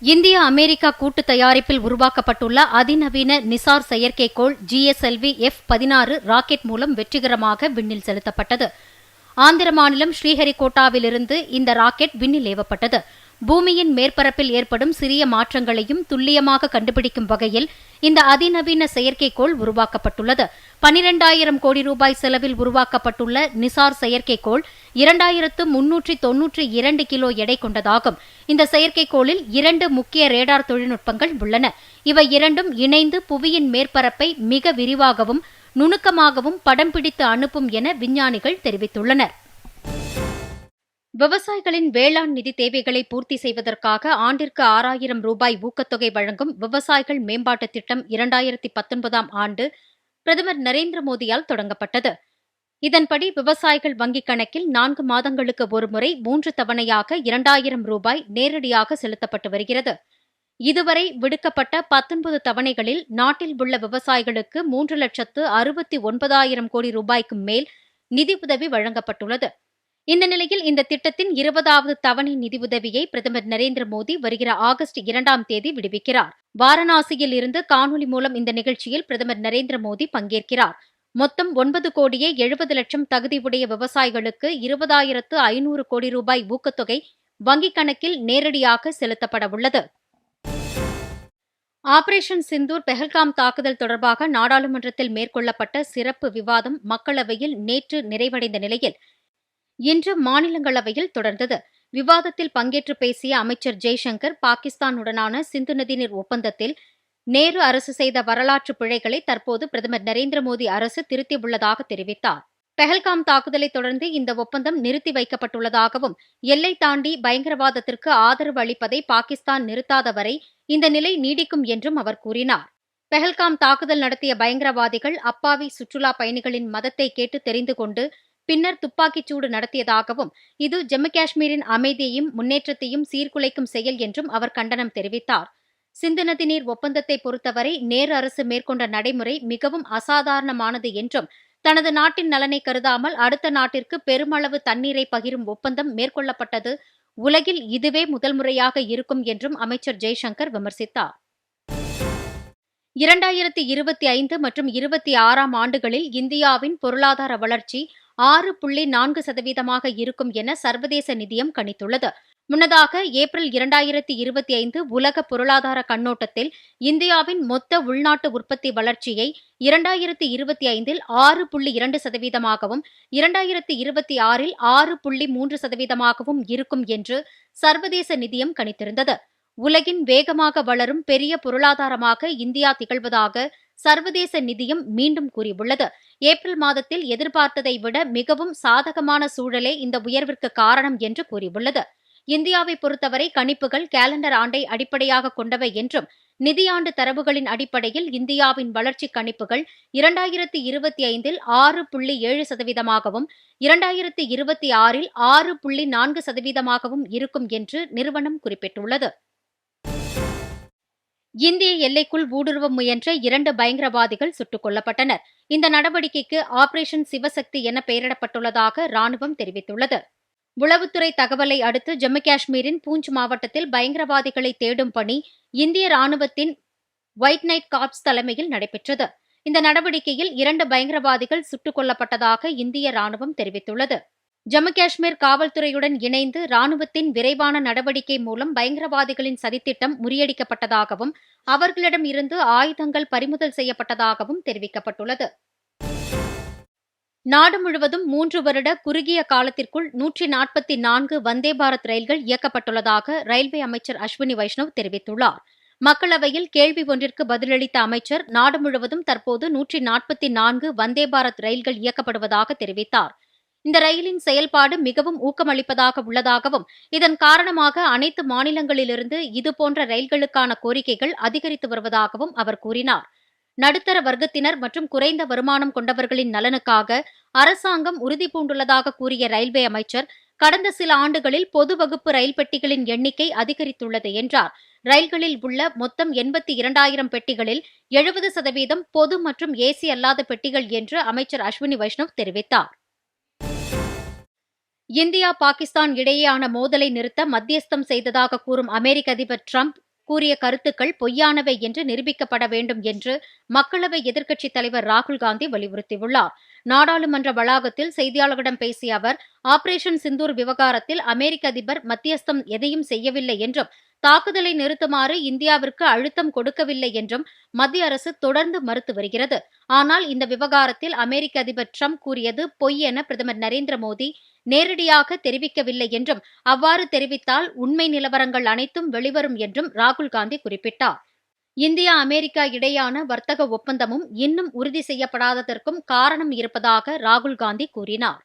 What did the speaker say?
India America கூட்டு தயாரிப்பில் உருவாக்கப்பட்டுள்ள அதிநவீன நிசார் செயற்கைக்கோள் ஜிஎஸ்எல்வி எஃப் பதினாறு ராக்கெட் மூலம் வெற்றிகரமாக விண்ணில் செலுத்தப்பட்டது. ஆந்திர மாநிலம் ஸ்ரீஹரிகோட்டாவிலிருந்து இந்த ராக்கெட் விண்ணில் ஏவப்பட்டது. பூமியின் மேற்பரப்பில் ஏற்படும் சிறிய மாற்றங்களையும் துல்லியமாக கண்டுபிடிக்கும் வகையில் இந்த அதிநவீன செயற்கைக்கோள் உருவாக்கப்பட்டுள்ளது. பனிரெண்டாயிரம் கோடி ரூபாய் செலவில் உருவாக்கப்பட்டுள்ள நிசார் செயற்கைக்கோள் இரண்டாயிரத்து முன்னூற்றி தொன்னூற்றி இரண்டு கிலோ எடை கொண்டதாகும். இந்த செயற்கைக்கோளில் இரண்டு முக்கிய ரேடார் தொழில்நுட்பங்கள் உள்ளன. இவை இரண்டும் இணைந்து புவியின் மேற்பரப்பை மிக விரிவாகவும் நுணுக்கமாகவும் படம் பிடித்து அனுப்பும் என விஞ்ஞானிகள் தெரிவித்துள்ளனர். விவசாயிகளின் வேளாண் நிதி தேவைகளை பூர்த்தி செய்வதற்காக ஆண்டிற்கு ஆறாயிரம் ரூபாய் ஊக்கத்தொகை வழங்கும் விவசாயிகள் மேம்பாட்டுத் திட்டம் இரண்டாயிரத்தி பத்தொன்பதாம் ஆண்டு பிரதமர் நரேந்திர மோடியால் தொடங்கப்பட்டது. இதன்படி விவசாயிகள் வங்கிக் கணக்கில் நான்கு மாதங்களுக்கு ஒருமுறை மூன்று தவணையாக இரண்டாயிரம் ரூபாய் நேரடியாக செலுத்தப்பட்டு வருகிறது. இதுவரை விடுக்கப்பட்ட பத்தொன்பது தவணைகளில் நாட்டில் உள்ள விவசாயிகளுக்கு மூன்று லட்சத்து அறுபத்தி ஒன்பதாயிரம் கோடி ரூபாய்க்கு மேல் நிதி உதவி வழங்கப்பட்டுள்ளது. இந்த நிலையில் இந்த திட்டத்தின் இருபதாவது தவணை நிதியுதவியை பிரதமர் நரேந்திர மோடி வருகிற ஆகஸ்ட் இரண்டாம் தேதி விடுவிக்கிறார். வாரணாசியில் இருந்து காணொலி மூலம் இந்த நிகழ்ச்சியில் பிரதமர் நரேந்திர மோடி பங்கேற்கிறார். மொத்தம் ஒன்பது கோடியே எழுபது லட்சம் தகுதியுடைய விவசாயிகளுக்கு இருபதாயிரத்து ஐநூறு கோடி ரூபாய் ஊக்கத்தொகை வங்கிக் கணக்கில் நேரடியாக செலுத்தப்பட உள்ளது. ஆபரேஷன் சிந்தூர் பெஹல்காம் தாக்குதல் தொடர்பாக நாடாளுமன்றத்தில் மேற்கொள்ளப்பட்ட சிறப்பு விவாதம் மக்களவையில் நேற்று நிறைவடைந்த நிலையில் இன்று மாநிலங்களவையில் தொடர்ந்தது. விவாதத்தில் பங்கேற்று பேசிய அமைச்சர் ஜெய்சங்கர் பாகிஸ்தானுடனான சிந்து நதிநீர் ஒப்பந்தத்தில் நேரு அரசு செய்த வரலாற்று பிழைகளை தற்போது பிரதமர் நரேந்திர மோடி அரசு திருத்தியுள்ளதாக தெரிவித்தார். பெஹல்காம் தாக்குதலை தொடர்ந்து இந்த ஒப்பந்தம் நிறுத்தி வைக்கப்பட்டுள்ளதாகவும் எல்லை தாண்டி பயங்கரவாதத்திற்கு ஆதரவு அளிப்பதை பாகிஸ்தான் நிறுத்தாத வரை இந்த நிலை நீடிக்கும் என்றும் அவர் கூறினார். பெஹல்காம் தாக்குதல் நடத்திய பயங்கரவாதிகள் அப்பாவி சுற்றுலா பயணிகளின் மதத்தை கேட்டு தெரிந்து கொண்டு பின்னர் துப்பாக்கிச்சூடு நடத்தியதாகவும் இது ஜம்மு காஷ்மீரின் அமைதியையும் முன்னேற்றத்தையும் சீர்குலைக்கும் செயல் என்றும் அவர் கண்டனம் தெரிவித்தார். சிந்து நதி நீர் ஒப்பந்தத்தை பொறுத்தவரை நேரு அரசு மேற்கொண்ட நடைமுறை மிகவும் அசாதாரணமானது என்றும் தனது நாட்டின் நலனை கருதாமல் அடுத்த நாட்டிற்கு பெருமளவு தண்ணீரை பகிரும் ஒப்பந்தம் மேற்கொள்ளப்பட்டது உலகில் இதுவே முதல் முறையாக இருக்கும் என்றும் அமைச்சர் ஜெய்சங்கர் விமர்சித்தார். இரண்டாயிரத்தி இருபத்தி ஐந்து மற்றும் இருபத்தி ஆறாம் ஆண்டுகளில் இந்தியாவின் பொருளாதார வளர்ச்சி ஆறு புள்ளி நான்கு சதவீதமாக இருக்கும் என சர்வதேச நிதியம் கணித்துள்ளது. முன்னதாக ஏப்ரல் இரண்டாயிரத்தி இருபத்தி ஐந்து உலக பொருளாதார கண்ணோட்டத்தில் இந்தியாவின் மொத்த உள்நாட்டு உற்பத்தி வளர்ச்சியை இரண்டாயிரத்தி இருபத்தி ஐந்தில் ஆறு புள்ளி இரண்டு சதவீதமாகவும் இரண்டாயிரத்தி இருபத்தி ஆறில் ஆறு புள்ளி மூன்று சதவீதமாகவும் இருக்கும் என்று சர்வதேச நிதியம் கணித்திருந்தது. உலகின் வேகமாக வளரும் பெரிய பொருளாதாரமாக இந்தியா திகழ்வதாக சர்வதேச நிதியம் மீண்டும் கூறியுள்ளது. ஏப்ரல் மாதத்தில் எதிர்பார்த்ததை விட மிகவும் சாதகமான சூழலே இந்த உயர்விற்கு காரணம் என்று கூறியுள்ளது. இந்தியாவை பொறுத்தவரை கணிப்புகள் கேலண்டர் ஆண்டை அடிப்படையாக கொண்டவை என்றும் நிதியாண்டு தரவுகளின் அடிப்படையில் இந்தியாவின் வளர்ச்சி கணிப்புகள் இரண்டாயிரத்தி இருபத்தி ஐந்தில் ஆறு புள்ளி ஏழு சதவீதமாகவும் இரண்டாயிரத்தி இருபத்தி ஆறில் ஆறு புள்ளி நான்கு சதவீதமாகவும் இருக்கும் என்று நிறுவனம் குறிப்பிட்டுள்ளது. இந்திய எல்லைக்குள் ஊடுருவ முயன்ற இரண்டு பயங்கரவாதிகள் சுட்டுக் கொல்லப்பட்டனர் இந்த நடவடிக்கைக்கு ஆபரேஷன் சிவசக்தி என பெயரிடப்பட்டுள்ளதாக ராணுவம் தெரிவித்துள்ளது. உளவுத்துறை தகவலை அடுத்து ஜம்மு காஷ்மீரின் பூஞ்ச் மாவட்டத்தில் பயங்கரவாதிகளை தேடும் பணி இந்திய ராணுவத்தின் ஒயிட் நைட் காப்ஸ் தலைமையில் நடைபெற்றது. இந்த நடவடிக்கையில் இரண்டு பயங்கரவாதிகள் சுட்டுக் கொல்லப்பட்டதாக இந்திய ராணுவம் தெரிவித்துள்ளது. ஜம்மு காஷ்மீர் காவல்துறையுடன் இணைந்து ராணுவத்தின் விரைவான நடவடிக்கை மூலம் பயங்கரவாதிகளின் சதித்திட்டம் முறியடிக்கப்பட்டதாகவும் அவர்களிடம் இருந்து ஆயுதங்கள் பறிமுதல் செய்யப்பட்டதாகவும் தெரிவிக்கப்பட்டுள்ளது. நாடு முழுவதும் மூன்று வருட குறுகிய காலத்திற்குள் நூற்றி நாற்பத்தி நான்கு வந்தே பாரத் ரயில்கள் இயக்கப்பட்டுள்ளதாக ரயில்வே அமைச்சர் அஸ்வினி வைஷ்ணவ் தெரிவித்துள்ளார். மக்களவையில் கேள்வி ஒன்றிற்கு பதிலளித்த அமைச்சர் நாடு முழுவதும் தற்போது நூற்றி நாற்பத்தி நான்கு வந்தே பாரத் ரயில்கள் இயக்கப்படுவதாக தெரிவித்தார். இந்த ரயிலின் செயல்பாடு மிகவும் ஊக்கமளிப்பதாக உள்ளதாகவும் இதன் காரணமாக அனைத்து மாநிலங்களிலிருந்து இதுபோன்ற ரயில்களுக்கான கோரிக்கைகள் அதிகரித்து வருவதாகவும் அவர் கூறினார். நடுத்தர வர்க்கத்தினர் மற்றும் குறைந்த வருமானம் கொண்டவர்களின் நலனுக்காக அரசாங்கம் உறுதி பூண்டுள்ளதாக கூறிய ரயில்வே அமைச்சர் கடந்த சில ஆண்டுகளில் பொது வகுப்பு ரயில் பெட்டிகளின் எண்ணிக்கை அதிகரித்துள்ளது என்றார். ரயில்களில் உள்ள மொத்தம் எண்பத்தி இரண்டாயிரம் பெட்டிகளில் எழுபது சதவீதம் பொது மற்றும் ஏசி அல்லாத பெட்டிகள் என்று அமைச்சர் அஸ்வினி வைஷ்ணவ் தெரிவித்தார். இந்தியா பாகிஸ்தான் இடையேயான மோதலை நிறுத்த மத்தியஸ்தம் செய்ததாக கூறும் அமெரிக்க அதிபர் டிரம்ப் கூறிய கருத்துக்கள் பொய்யானவை என்று நிரூபிக்கப்பட வேண்டும் என்று மக்களவை எதிர்க்கட்சித் தலைவர் ராகுல் காந்தி வலியுறுத்தியுள்ளார். நாடாளுமன்ற வளாகத்தில் செய்தியாளர்களிடம் பேசிய அவர் ஆபரேஷன் சிந்தூர் விவகாரத்தில் அமெரிக்க அதிபர் மத்தியஸ்தம் எதையும் செய்யவில்லை என்றும் தாக்குதலை நிறுத்துமாறு இந்தியாவிற்கு அழுத்தம் கொடுக்கவில்லை என்றும் மத்திய அரசு தொடர்ந்து மறுத்து வருகிறது. ஆனால் இந்த விவகாரத்தில் அமெரிக்க அதிபர் ட்ரம்ப் கூறியது பொய் என பிரதமர் நரேந்திர மோடி நேரடியாக தெரிவிக்கவில்லை என்றும் அவ்வாறு தெரிவித்தால் உண்மை நிலவரங்கள் அனைத்தும் வெளிவரும் என்றும் ராகுல் காந்தி குறிப்பிட்டார். இந்தியா அமெரிக்கா இடையான வர்த்தக ஒப்பந்தமும் இன்னும் உறுதி செய்யப்படாததற்கும் காரணம் இருப்பதாக ராகுல் காந்தி கூறினார்.